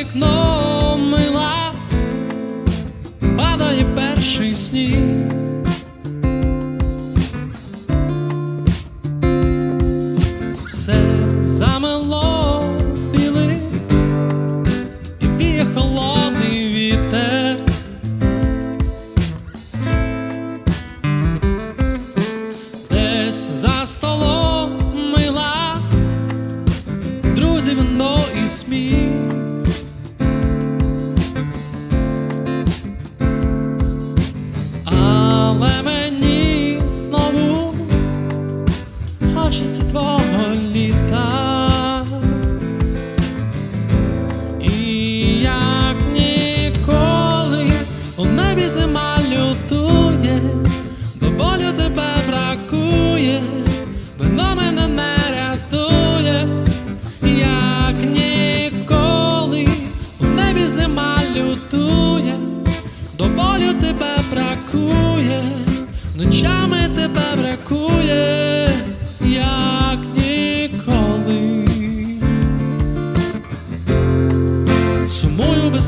вікно мила, падає перший сніг. Все замело білий і віє хочеться твого літа. І як ніколи у небі зима лютує, до болю тебе бракує, вино мене не рятує, як ніколи у небі зима лютує, до болю тебе бракує, ночами тебе бракує.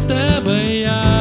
esta baiana.